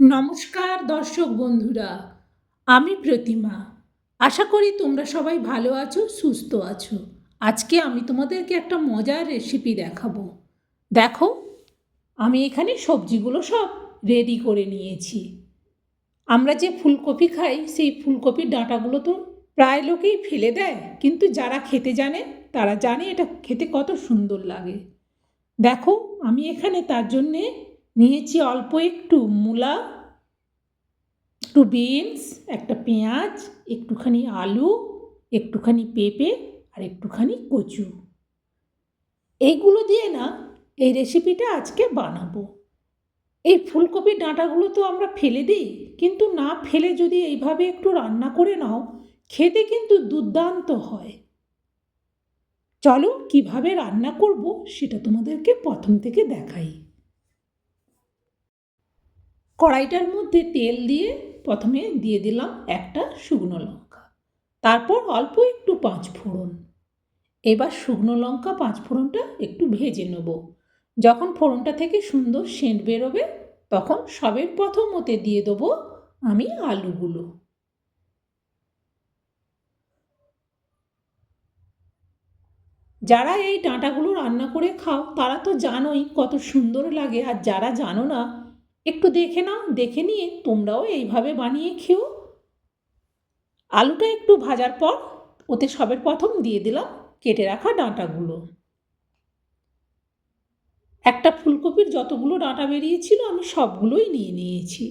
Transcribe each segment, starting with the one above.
নমস্কার দর্শক বন্ধুরা, আমি প্রতিমা। আশা করি তোমরা সবাই ভালো আছো, সুস্থ আছো। আজকে আমি তোমাদেরকে একটা মজার রেসিপি দেখাবো। দেখো, আমি এখানে সবজিগুলো সব রেডি করে নিয়েছি। আমরা যে ফুলকপি খাই, সেই ফুলকপির ডাঁটাগুলো তো প্রায় লোকেই ফেলে দেয়, কিন্তু যারা খেতে জানে, তারা জানে এটা খেতে কত সুন্দর লাগে। দেখো, আমি এখানে তার জন্যে নিয়েছি অল্প একটু মূলা, একটু বিনস, একটা পেঁয়াজ, একটুখানি আলু, একটুখানি পেঁপে আর একটুখানি কচু। এইগুলো দিয়ে না এই রেসিপিটা আজকে বানাবো। এই ফুলকপির ডাঁটাগুলো তো আমরা ফেলে দিই, কিন্তু না ফেলে যদি এইভাবে একটু রান্না করে নাও, খেতে কিন্তু দুর্দান্ত হয়। চলো কীভাবে রান্না করব সেটা তোমাদেরকে প্রথম থেকে দেখাই। কড়াইটার মধ্যে তেল দিয়ে প্রথমে দিয়ে দিলাম একটা শুকনো লঙ্কা। তারপর অল্প একটু পাঁচ ফোড়ন। এবার শুকনো লঙ্কা পাঁচ ফোড়নটা একটু ভেজে নেব। যখন ফোড়নটা থেকে সুন্দর সেন্ট বেরোবে, তখন সবের প্রথম ওতে দিয়ে দেবো আমি আলুগুলো। যারা এই ডাঁটাগুলো রান্না করে খাও, তারা তো জানোই কত সুন্দর লাগে। আর যারা জানো না একটু দেখে নাও, দেখে নিয়ে তোমরাও এইভাবে বানিয়ে খেও। আলুটা একটু ভাজার পর ওতে সবের প্রথম দিয়ে দিলাম কেটে রাখা ডাঁটাগুলো। একটা ফুলকপির যতগুলো ডাঁটা বেরিয়েছিল আমি সবগুলোই নিয়ে নিয়েছি।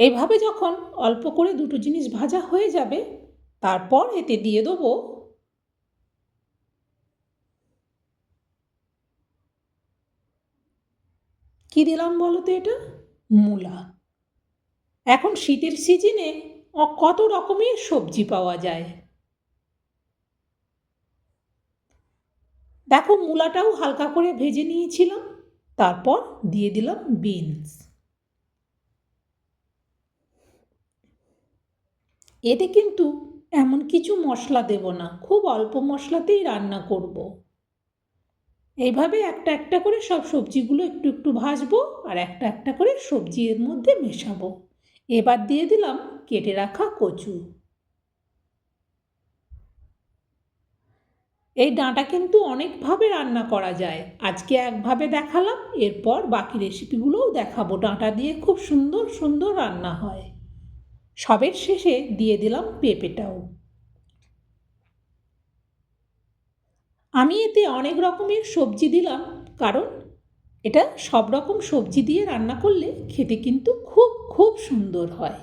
এইভাবে যখন অল্প করে দুটো জিনিস ভাজা হয়ে যাবে, তারপর এতে দিয়ে দেবো কি দিলাম বলো তো এটা? মূলা। এখন শীতের সিজনে কত রকমের সবজি পাওয়া যায়? দেখো মূলাটাও হালকা করে ভেজে নিয়েছিলাম, তারপর দিয়ে দিলাম বিনস। এতে কিন্তু এমন কিছু মশলা দেব না, খুব অল্প মশলাতেই রান্না করব। এইভাবে একটা একটা করে সব সবজিগুলো একটু একটু ভাজবো আর একটা একটা করে সবজি এর মধ্যে মেশাবো। এবার দিয়ে দিলাম কেটে রাখা কচু। এই ডাঁটা কিন্তু অনেকভাবে রান্না করা যায়। আজকে একভাবে দেখালাম, এরপর বাকি রেসিপিগুলোও দেখাবো। ডাঁটা দিয়ে খুব সুন্দর সুন্দর রান্না হয়। সবের শেষে দিয়ে দিলাম পেঁপেটাও। আমি এতে অনেক রকমের সবজি দিলাম, কারণ এটা সব রকম সবজি দিয়ে রান্না করলে খেতে কিন্তু খুব খুব সুন্দর হয়।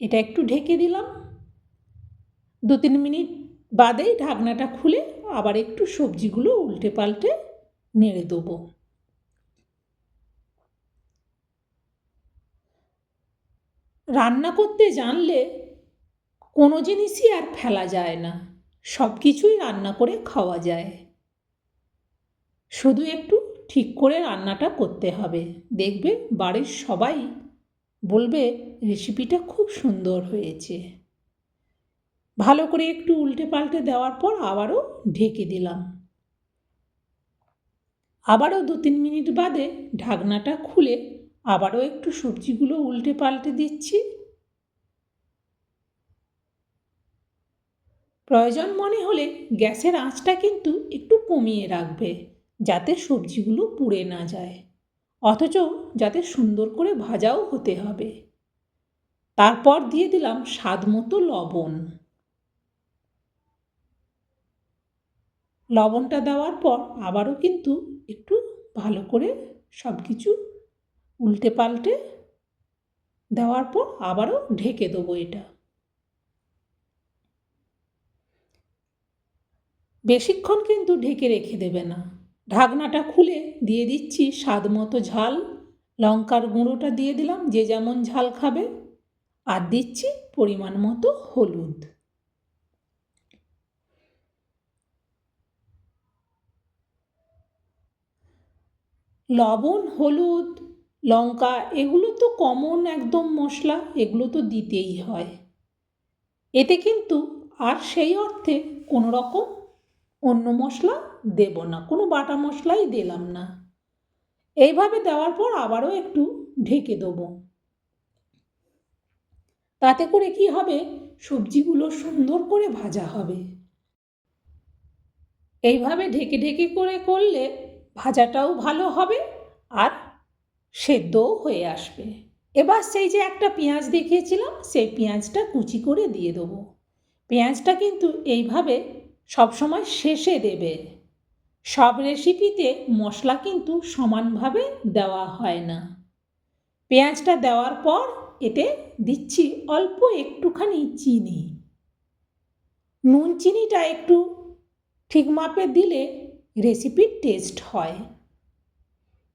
এটা একটু ঢেকে দিলাম। দু তিন মিনিট বাদেই ঢাকনাটা খুলে আবার একটু সবজিগুলো উল্টে পাল্টে নেড়ে দেবো। রান্না করতে জানলে কোনো জিনিসই আর ফেলা যায় না। সব কিছুই রান্না করে খাওয়া যায়। শুধু একটু ঠিক করে রান্নাটা করতে হবে। দেখবে বাড়ির সবাই বলবে, রেসিপিটা খুব সুন্দর হয়েছে। ভালো করে একটু উল্টে পাল্টে দেওয়ার পর আবারও ঢেকে দিলাম। আবারও দু তিন মিনিট বাদে ঢাকনাটা খুলে আবারও একটু সবজিগুলো উল্টে পাল্টে দিচ্ছি। প্রয়োজন মনে হলে গ্যাসের আঁচটা কিন্তু একটু কমিয়ে রাখবে, যাতে সবজিগুলো পুড়ে না যায়। অথচ যাতে সুন্দর করে ভাজাও হতে হবে। তারপর দিয়ে দিলাম স্বাদ মতো লবণ। লবণটা দেওয়ার পর আবারও কিন্তু একটু ভালো করে সব কিছু উল্টে পাল্টে দেওয়ার পর আবারও ঢেকে দেবো এটা। বেশিক্ষণ কিন্তু ঢেকে রেখে দেবে না। ঢাকনাটা খুলে দিয়ে দিচ্ছি স্বাদ মতো ঝাল। লঙ্কার গুঁড়োটা দিয়ে দিলাম, যে যেমন ঝাল খাবে। আর দিচ্ছি পরিমাণ মতো হলুদ। লবণ, হলুদ, লঙ্কা এগুলো তো কমন একদম মশলা, এগুলো তো দিতেই হয়। এতে কিন্তু আর সেই অর্থে কোনো রকম অন্য মশলা দেব না, কোনো বাটা মশলাই দিলাম না। এইভাবে দেওয়ার পর আবারও একটু ঢেকে দেবো। তাতে করে কি হবে? সবজিগুলো সুন্দর করে ভাজা হবে। এইভাবে ঢেকে ঢেকে করে করলে ভাজাটাও ভালো হবে আর সেদ্ধও হয়ে আসবে। এবার সেই যে একটা পেঁয়াজ দেখিয়েছিলাম, সেই পেঁয়াজটা কুচি করে দিয়ে দেবো। পেঁয়াজটা কিন্তু এইভাবে সবসময় শেষে দেবে। সব রেসিপিতে মশলা কিন্তু সমানভাবে দেওয়া হয় না। পেঁয়াজটা দেওয়ার পর এতে দিচ্ছি অল্প একটুখানি চিনি। নুন চিনিটা একটু ঠিক মাপে দিলে রেসিপির টেস্ট হয়।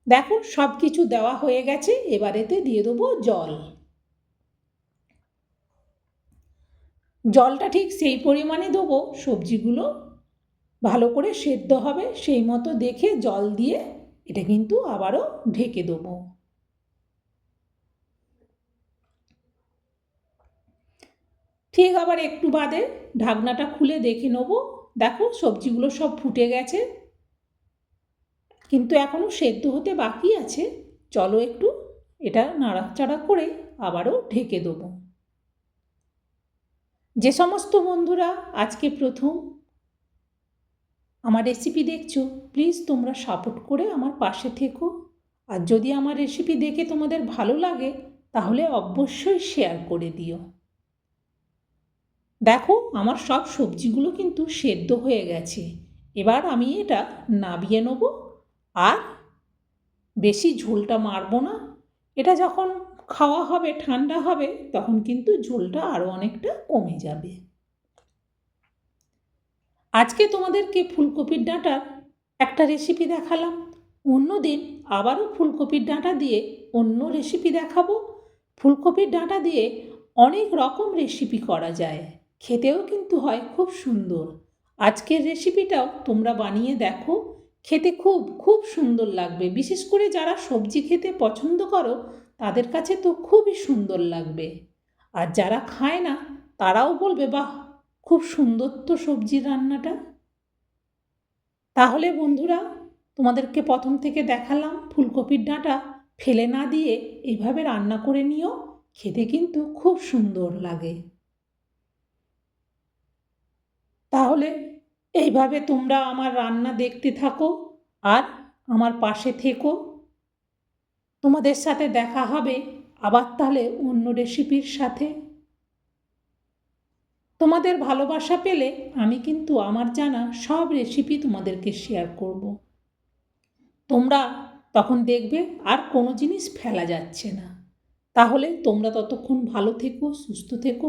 দেখুন সব কিছু দেওয়া হয়ে গেছে, এবার এতে দিয়ে দেবো জল। জলটা ঠিক সেই পরিমাণে দেবো, সবজিগুলো ভালো করে সেদ্ধ হবে, সেই মতো দেখে জল দিয়ে এটা কিন্তু আবারও ঢেকে দেবো। ঠিক আবার একটু বাদে ঢাকনাটা খুলে দেখে নেব, দেখো সবজিগুলো সব ফুটে গেছে। কিন্তু এখনও সেদ্ধ হতে বাকি আছে, চলো একটু এটা নাড়াচাড়া করে আবারও ঢেকে দেবো। যে সমস্ত বন্ধুরা আজকে প্রথম আমার রেসিপি দেখছ প্লিজ তোমরা সাপোর্ট করে আমার পাশে থেকো। আর যদি আমার রেসিপি দেখে তোমাদের ভালো লাগে, তাহলে অবশ্যই শেয়ার করে দিও। দেখো, আমার সব সবজিগুলো কিন্তু সেদ্ধ হয়ে গেছে। এবার আমি এটা নাবিয়ে নেব। আর বেশি ঝোলটা মারবো না। এটা যখন খাওয়া হবে, ঠান্ডা হবে, তখন কিন্তু ঝোলটা আরও অনেকটা কমে যাবে। আজকে তোমাদেরকে ফুলকপির ডাঁটার একটা রেসিপি দেখালাম। অন্য দিন আবারও ফুলকপির ডাঁটা দিয়ে অন্য রেসিপি দেখাবো। ফুলকপির ডাঁটা দিয়ে অনেক রকম রেসিপি করা যায়। খেতেও কিন্তু হয় খুব সুন্দর। আজকের রেসিপিটাও তোমরা বানিয়ে দেখো। খেতে খুব খুব সুন্দর লাগবে। বিশেষ করে যারা সবজি খেতে পছন্দ করো তাদের কাছে তো খুবই সুন্দর লাগবে। আর যারা খায় না, তারাও বলবে, বাহ, খুব সুন্দর তো সবজির রান্নাটা। তাহলে বন্ধুরা, তোমাদেরকে প্রথম থেকে দেখালাম ফুলকপির ডাঁটা ফেলে না দিয়ে এইভাবে রান্না করে নিও, খেতে কিন্তু খুব সুন্দর লাগে। তাহলে এইভাবে তোমরা আমার রান্না দেখতে থাকো আর আমার পাশে থেকো। তোমাদের সাথে দেখা হবে, আবার তাহলে অন্য রেসিপির সাথে। তোমাদের ভালোবাসা পেলে আমি কিন্তু আমার জানা সব রেসিপি তোমাদেরকে শেয়ার করব। তোমরা তখন দেখবে আর কোনো জিনিস ফেলা যাচ্ছে না। তাহলে তোমরা ততক্ষণ ভালো থেকো, সুস্থ থেকো